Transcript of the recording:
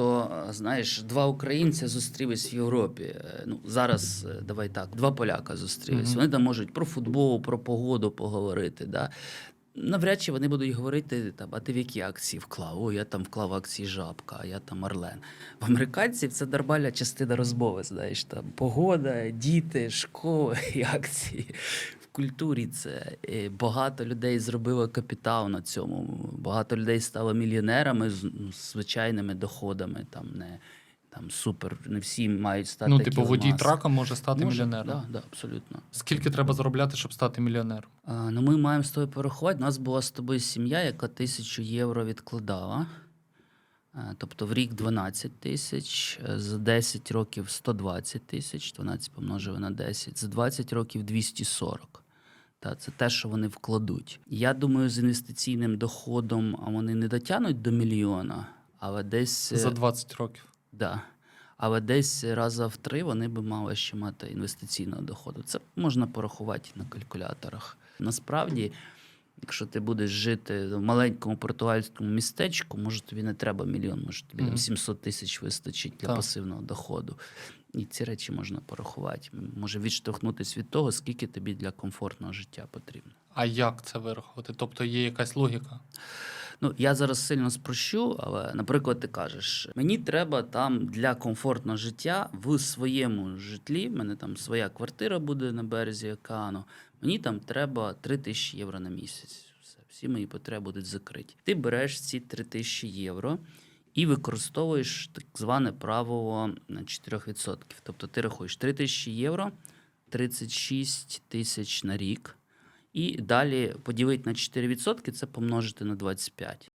круто, е, знаєш, два українця зустрілись в Європі. Е, Ну, зараз, е, давай так, два поляка зустрілись. Мгм. Вони там можуть про футбол, про погоду поговорити. Да? Навряд чи вони будуть говорити, там, а ти в які акції вклав? О, я там вклав акції жабка, а я там Орлен. В американців це нормальна частина розмови, знаєш, там погода, діти, школа і акції. Культурі це І багато людей зробило капітал на цьому. Багато людей стало мільйонерами з ну, звичайними доходами. Там не там супер, не всі мають стати. Ну, типу, водій трака може стати Може, мільйонером. Да, да, абсолютно. Скільки треба заробляти, щоб стати мільйонером? А, ну, ми маємо з тобою порахувати. У нас була з тобою сім'я, яка тисячу євро відкладала. А, Тобто в рік 12 тисяч, е, за 10 років 120 тисяч, 12 помножили на 10, за 20 років 240. Та, це те, що вони вкладуть. Я думаю, з інвестиційним доходом вони не дотягнуть до мільйона, але десь. е, За 20 років. Да. Але десь раза в три вони би мали ще мати інвестиційного доходу. Це можна порахувати на калькуляторах. Насправді, якщо ти будеш жити в маленькому португальському містечку, може тобі не треба мільйон, може тобі там Мгм. 700 тисяч вистачить для Так. пасивного доходу. І ці речі можна порахувати. Може відштовхнутися від того, скільки тобі для комфортного життя потрібно. А як це вирахувати? Тобто є якась логіка? Ну, я зараз сильно спрощу, але, наприклад, ти кажеш, мені треба там для комфортного життя в своєму житлі, в мене там своя квартира буде на березі океану, мені там треба 3 тисячі євро на місяць. Все, всі мої потреби будуть закриті. Ти береш ці 3 тисячі євро і використовуєш так зване правило на 4%. Тобто ти рахуєш 3 тисячі євро, 36 тисяч на рік. І далі поділити на 4% це помножити на 25.